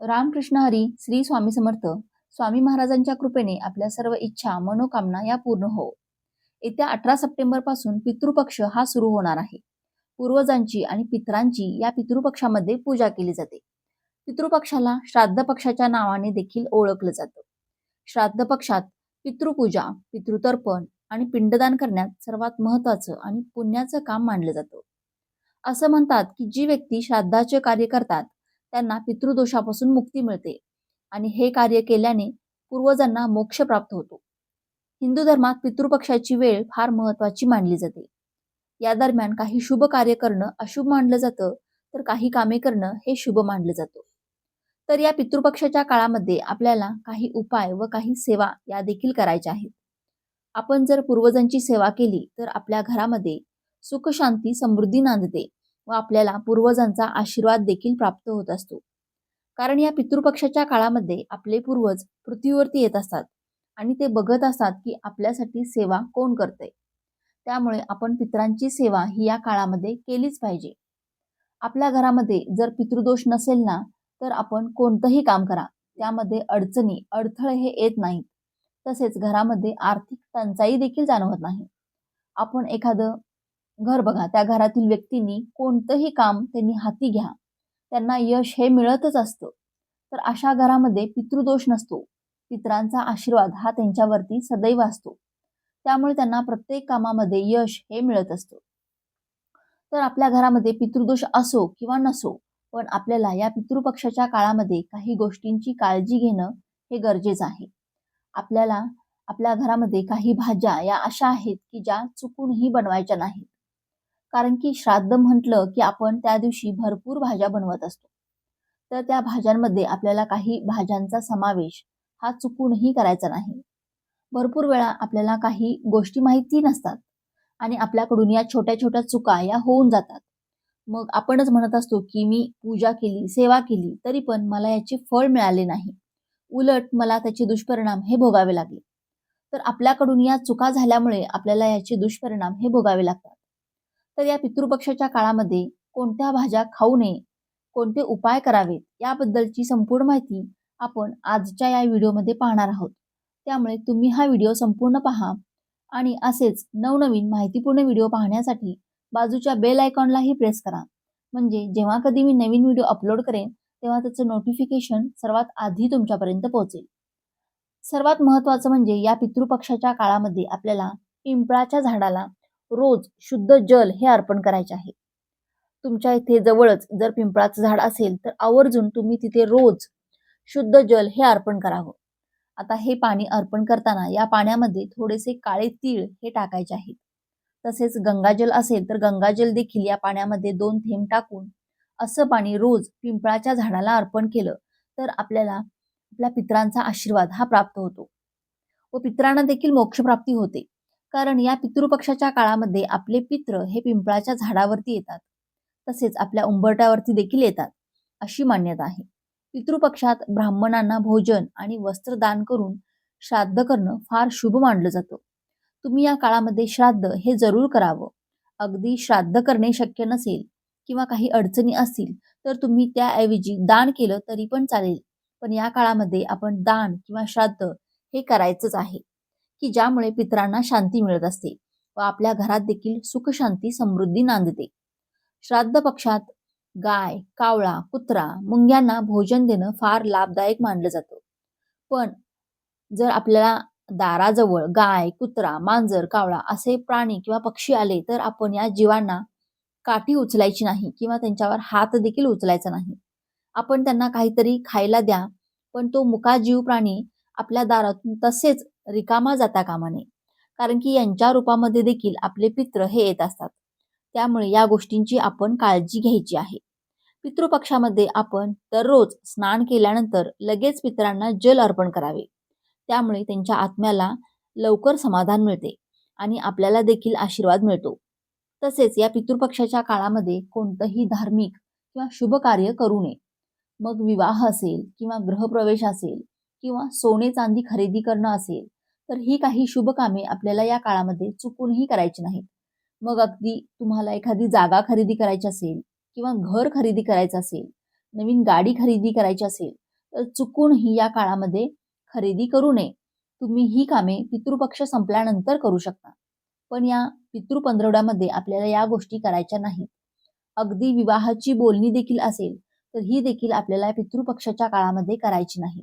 रामकृष्ण हरी श्री स्वामी समर्थ स्वामी महाराजांच्या कृपेने आपल्या सर्व इच्छा मनोकामना या पूर्ण हो. येत्या अठरा सप्टेंबरपासून पितृपक्ष हा सुरू होणार आहे. पूर्वजांची आणि पितरांची या पितृपक्षामध्ये पूजा केली जाते. पितृपक्षाला श्राद्ध पक्षाच्या नावाने देखील ओळखलं जातं. श्राद्ध पक्षात पितृपूजा पितृतर्पण आणि पिंडदान करण्यात सर्वात महत्वाचं आणि पुण्याचं काम मानलं जातं. असं म्हणतात की जी व्यक्ती श्राद्धाचे कार्य करतात त्यांना पितृदोषापासून मुक्ती मिळते आणि हे कार्य केल्याने पूर्वजांना मोक्ष प्राप्त होतो. हिंदू धर्मात पितृपक्षाची वेळ फार महत्वाची मानली जाते. या दरम्यान काही शुभ कार्य करणं अशुभ मानलं जातं तर काही कामे करणं हे शुभ मानलं जातं. तर या पितृपक्षाच्या काळामध्ये आपल्याला काही उपाय व काही सेवा या देखील करायच्या आहेत. आपण जर पूर्वजांची सेवा केली तर आपल्या घरामध्ये सुख शांती समृद्धी नांदते. व आपल्याला पूर्वजांचा आशीर्वाद देखील प्राप्त होत असतो. कारण या पितृपक्षाच्या काळामध्ये आपले पूर्वज पृथ्वीवरती येत असतात आणि ते बघत असतात की आपल्यासाठी सेवा कोण करते त्यामुळे आपण पितरांची सेवा ही या काळामध्ये केलीच पाहिजे. आपल्या घरामध्ये जर पितृदोष नसेल ना तर आपण कोणतंही काम करा. त्यामध्ये अडचणी अडथळे हे येत नाहीत. तसेच घरामध्ये आर्थिक टंचाई देखील जाणवत नाही. आपण एखादं घर बघा त्या घरातील व्यक्तींनी कोणतंही काम त्यांनी हाती घ्या. त्यांना यश हे मिळतच असतं. तर अशा घरामध्ये पितृदोष नसतो. पितरांचा आशीर्वाद हा त्यांच्यावरती सदैव असतो. त्यामुळे त्यांना प्रत्येक कामामध्ये यश हे मिळत असतं. तर आपल्या घरामध्ये पितृदोष असो किंवा नसो पण आपल्याला या पितृपक्षाच्या काळामध्ये काही गोष्टींची काळजी घेणं हे गरजेचं आहे. आपल्याला आपल्या घरामध्ये काही भाज्या या अशा आहेत की ज्या चुकूनही बनवायच्या नाहीत. कारण की श्राद्ध म्हटलं की आपण त्या दिवशी भरपूर भाज्या बनवत असतो. तर त्या भाज्यांमध्ये आपल्याला काही भाज्यांचा समावेश हा चुकूनही करायचा नाही. भरपूर वेळा आपल्याला काही गोष्टी माहिती नसतात आणि आपल्याकडून या छोट्या छोट्या चुका या होऊन जातात. मग आपणच म्हणत असतो की मी पूजा केली सेवा केली तरी पण मला याचे फळ मिळाले नाही. उलट मला त्याचे दुष्परिणाम हे भोगावे लागले. तर आपल्याकडून या चुका झाल्यामुळे आपल्याला याचे दुष्परिणाम हे भोगावे लागतात. तर या पितृपक्षाच्या काळामध्ये कोणत्या भाज्या खाऊ नये कोणते उपाय करावेत याबद्दलची संपूर्ण माहिती आपण आजच्या या व्हिडिओमध्ये पाहणार आहोत. त्यामुळे तुम्ही हा व्हिडिओ संपूर्ण पहा आणि असेच नवनवीन माहितीपूर्ण व्हिडिओ पाहण्यासाठी बाजूच्या बेल आयकॉनलाही प्रेस करा. म्हणजे जेव्हा कधी मी नवीन व्हिडिओ अपलोड करेन तेव्हा त्याचं नोटिफिकेशन सर्वात आधी तुमच्यापर्यंत पोहोचेल. सर्वात महत्त्वाचं म्हणजे या पितृपक्षाच्या काळामध्ये आपल्याला पिंपळाच्या झाडाला रोज शुद्ध जल हे अर्पण करायचे आहे. तुमच्या इथे जवळच जर पिंपळाचं झाड असेल तर आवर्जून तुम्ही तिथे रोज शुद्ध जल हे अर्पण करावं. आता हे पाणी अर्पण करताना या पाण्यामध्ये थोडेसे काळे तीळ हे टाकायचे आहेत. तसेच गंगाजल असेल तर गंगाजल देखील या पाण्यामध्ये दोन थेंब टाकून असं पाणी रोज पिंपळाच्या झाडाला अर्पण केलं तर आपल्याला आपल्या पित्रांचा आशीर्वाद हा प्राप्त होतो. व पित्रांना देखील मोक्षप्राप्ती होते. कारण या पितृपक्षाच्या काळामध्ये आपले पित्र हे पिंपळाच्या झाडावरती येतात. तसेच आपल्या उंबरट्यावरती देखील येतात अशी मान्यता आहे. पितृपक्षात ब्राह्मणांना भोजन आणि वस्त्र दान करून श्राद्ध करणं फार शुभ मानलं जातं. तुम्ही या काळामध्ये श्राद्ध हे जरूर करावं. अगदी श्राद्ध करणे शक्य नसेल किंवा काही अडचणी असतील तर तुम्ही त्याऐवजी दान केलं तरी पण चालेल. पण या काळामध्ये आपण दान किंवा श्राद्ध हे करायचंच आहे. की ज्यामुळे पितरांना शांती मिळत असते व आपल्या घरात देखील सुखशांती समृद्धी नांदते. श्राद्ध पक्षात गाय कावळा कुत्रा मुंग्यांना भोजन देणं फार लाभदायक मानलं जातं. पण जर आपल्याला दाराजवळ गाय कुत्रा मांजर कावळा असे प्राणी किंवा पक्षी आले तर आपण या जीवांना काठी उचलायची नाही किंवा त्यांच्यावर हात देखील उचलायचा नाही. आपण त्यांना काहीतरी खायला द्या पण तो मुका जीव प्राणी आपल्या दारातून तसेच रिकामा जाता कामा नये. कारण की यांच्या रूपामध्ये देखील आपले पित्र हे येत असतात. त्यामुळे या गोष्टींची आपण काळजी घ्यायची आहे. पितृपक्षामध्ये आपण दररोज स्नान केल्यानंतर लगेच पितरांना जल अर्पण करावे. त्यामुळे त्यांच्या आत्म्याला लवकर समाधान मिळते आणि आपल्याला देखील आशीर्वाद मिळतो. तसेच या पितृपक्षाच्या काळामध्ये कोणतंही धार्मिक किंवा शुभ कार्य करू नये. मग विवाह असेल किंवा गृहप्रवेश असेल किंवा सोने चांदी खरेदी करणं असेल तर ही काही शुभ कामे आपल्याला या काळामध्ये चुकूनही करायची नाहीत. मग अगदी तुम्हाला एखादी जागा खरेदी करायची असेल किंवा घर खरेदी करायचं असेल नवीन गाडी खरेदी करायची असेल तर चुकूनही या काळामध्ये खरेदी करू नये. तुम्ही ही कामे पितृपक्ष संपल्यानंतर करू शकता. पण या पितृ पंधरवड्यामध्ये आपल्याला या गोष्टी करायच्या नाहीत. अगदी विवाहाची बोलणी देखील असेल तर ही देखील आपल्याला पितृपक्षाच्या काळामध्ये करायची नाही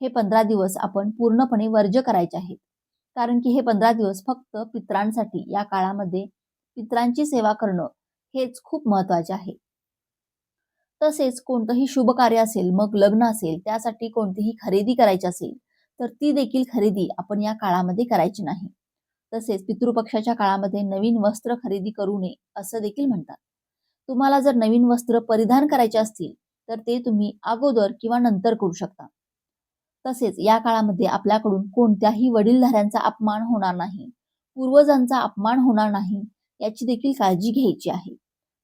हे पंधरा दिवस आपण पूर्णपणे वर्ज करायचे आहेत. कारण की हे पंधरा दिवस फक्त पित्रांसाठी या काळामध्ये पित्रांची सेवा करणं हेच खूप महत्त्वाचे आहे. तसेच कोणतंही शुभ कार्य असेल मग लग्न असेल त्यासाठी कोणतीही खरेदी करायची असेल तर ती देखील खरेदी आपण या काळामध्ये करायची नाही. तसेच पितृपक्षाच्या काळामध्ये नवीन वस्त्र खरेदी करू नये असं देखील म्हणतात. तुम्हाला जर नवीन वस्त्र परिधान करायचे असतील तर ते तुम्ही अगोदर किंवा नंतर करू शकता. तसेच या काळामध्ये आपल्याकडून कोणत्याही वडीलधाऱ्यांचा अपमान होणार नाही पूर्वजांचा अपमान होणार नाही याची देखील काळजी घ्यायची आहे.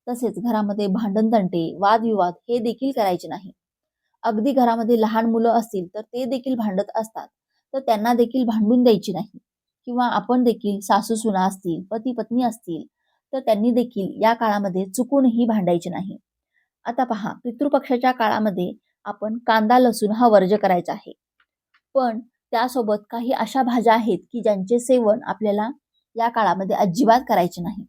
तसेच घरामध्ये भांडणतंटे वादविवाद हे देखील करायचे नाही. अगदी घरामध्ये लहान मुलं असतील तर ते देखील भांडत असतात तर त्यांना देखील भांडून द्यायची नाही. किंवा आपण देखील सासू सुना असतील पती पत्नी असतील तर त्यांनी देखील या काळामध्ये चुकूनही भांडायचे नाही. आता पहा पितृपक्षाच्या काळामध्ये आपण कांदा लसूण हा वर्ज करायचा आहे. पण त्यासोबत काही अशा भाज्या आहेत की ज्यांचे सेवन आपल्याला या काळामध्ये अजिबात करायचे नाही.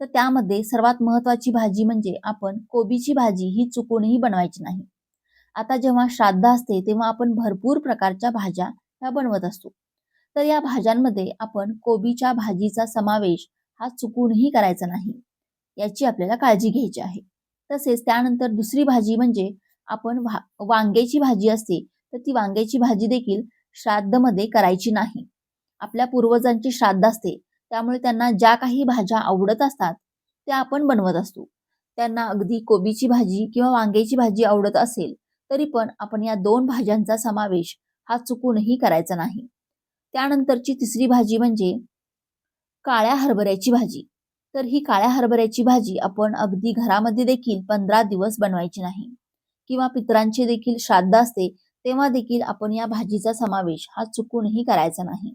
तर त्यामध्ये सर्वात महत्वाची भाजी म्हणजे आपण कोबीची भाजी ही चुकूनही बनवायची नाही. आता जेव्हा श्राद्ध असते तेव्हा आपण भरपूर प्रकारच्या भाज्या ह्या बनवत असतो. तर या भाज्यांमध्ये आपण कोबीच्या भाजीचा समावेश हा चुकूनही करायचा नाही याची आपल्याला काळजी घ्यायची आहे. तसेच त्यानंतर दुसरी भाजी म्हणजे आपण वांग्याची भाजी असते तर ती वांग्याची भाजी देखील श्राद्धमध्ये करायची नाही. आपल्या पूर्वजांची श्राद्ध असते. त्यामुळे त्यांना ज्या काही भाज्या आवडत असतात त्या आपण बनवत असतो. त्यांना अगदी कोबीची भाजी किंवा वांग्याची भाजी आवडत असेल तरी पण आपण या दोन भाज्यांचा समावेश हा चुकूनही करायचा नाही. त्यानंतरची तिसरी भाजी म्हणजे काळ्या हरभऱ्याची भाजी. तर ही काळ्या हरभऱ्याची भाजी आपण अगदी घरामध्ये देखील पंधरा दिवस बनवायची नाही. किंवा पितरांचे देखील श्राद्ध असते तेव्हा देखील आपण या भाजीचा समावेश हा चुकूनही करायचा नाही.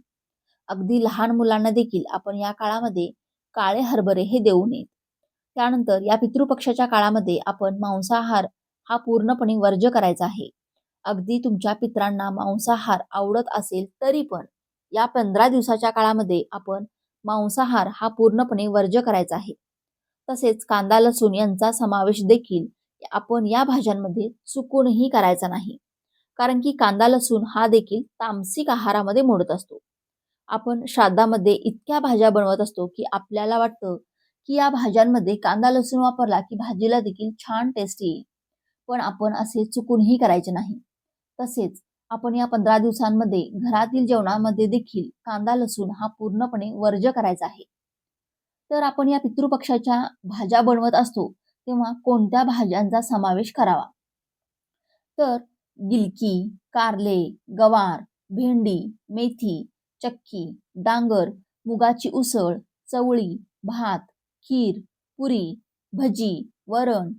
अगदी लहान मुलांना देखील आपण या काळामध्ये काळे हरभरे हे देऊ नयेत. त्यानंतर या पितृपक्षाच्या काळामध्ये आपण मांसाहार हा पूर्णपणे वर्ज करायचा आहे. अगदी तुमच्या पित्रांना मांसाहार आवडत असेल तरी पण या पंधरा दिवसाच्या काळामध्ये आपण मांसाहार हा पूर्णपणे वर्ज करायचा आहे. तसेच कांदा लसूण यांचा समावेश देखील आपण या भाज्यांमध्ये चुकूनही करायचा नाही. कारण की कांदा लसूण हा देखील तामसिक आहारामध्ये मोडत असतो. आपण श्राद्धामध्ये इतक्या भाज्या बनवत असतो की आपल्याला वाटतं की या भाज्यांमध्ये कांदा लसूण वापरला की भाजीला देखील छान टेस्ट येईल. पण आपण असे चुकूनही करायचे नाही. तसेच आपण या पंधरा दिवसांमध्ये घरातील जेवणामध्ये देखील कांदा लसूण हा पूर्णपणे वर्ज करायचा आहे. तर आपण या पितृपक्षाच्या भाज्या बनवत असतो तेव्हा कोणत्या भाज्यांचा समावेश करावा? तर गिलकी कारले गवार भेंडी मेथी चक्की डांगर मुगाची उसळ चवळी भात खीर पुरी भजी वरण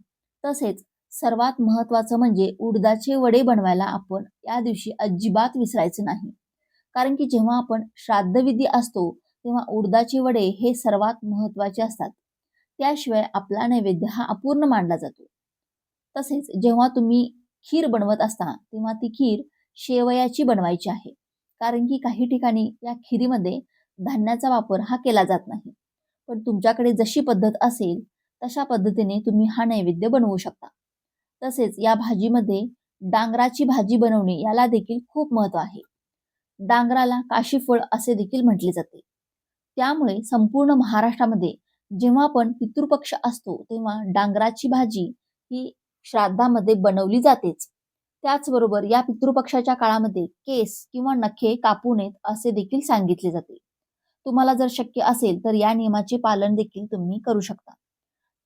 तसेच सर्वात महत्त्वाचं म्हणजे उडदाचे वडे बनवायला आपण या दिवशी अजिबात विसरायचं नाही. कारण की जेव्हा आपण श्राद्धविधी असतो तेव्हा उडदाचे वडे हे सर्वात महत्त्वाचे असतात. त्याशिवाय आपला नैवेद्य हा अपूर्ण मानला जातो. तसेच जेव्हा तुम्ही खीर बनवत असता तेव्हा ती खीर शेवयाची बनवायची आहे. कारण की काही ठिकाणी या खिरीमध्ये धान्याचा वापर हा केला जात नाही. पण तुमच्याकडे जशी पद्धत असेल तशा पद्धतीने तुम्ही हा नैवेद्य बनवू शकता. तसेच या भाजीमध्ये डांगराची भाजी बनवणे याला देखील खूप महत्त्व आहे. डांगराला काशीफळ असे देखील म्हटले जाते. त्यामुळे संपूर्ण महाराष्ट्रामध्ये जेव्हा आपण पितृपक्ष असतो तेव्हा डांगराची भाजी ही श्राद्धामध्ये बनवली जातेच. त्याचबरोबर या पितृपक्षाच्या काळामध्ये केस किंवा नखे कापू नयेत असे देखील सांगितले जाते. तुम्हाला जर शक्य असेल तर या नियमाचे पालन देखील तुम्ही करू शकता.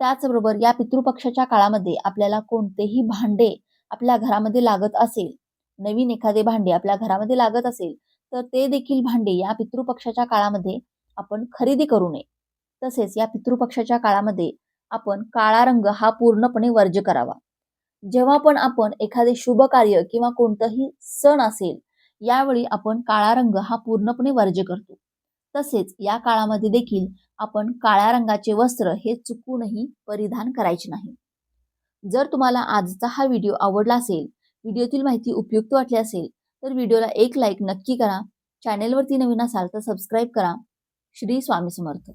त्याचबरोबर या पितृपक्षाच्या काळामध्ये आपल्याला कोणतेही भांडे आपल्या घरामध्ये लागत असेल नवीन एखादे भांडे आपल्या घरामध्ये लागत असेल तर ते देखील भांडे या पितृपक्षाच्या काळामध्ये आपण खरेदी करू नये. तसेच या पितृपक्षाच्या काळामध्ये आपण काळा रंग हा पूर्णपणे वर्ज करावा. जेव्हा पण आपण एखादे शुभ कार्य किंवा कोणतंही सण असेल यावेळी आपण काळा रंग हा पूर्णपणे वर्ज करतो. तसेच या काळामध्ये देखील आपण काळ्या रंगाचे वस्त्र हे चुकूनही परिधान करायचे नाही. जर तुम्हाला आजचा हा व्हिडिओ आवडला असेल व्हिडिओतील माहिती उपयुक्त वाटली असेल तर व्हिडिओला एक लाईक नक्की करा. चॅनेलवरती नवीन असाल तर सबस्क्राईब करा. श्री स्वामी समर्थ.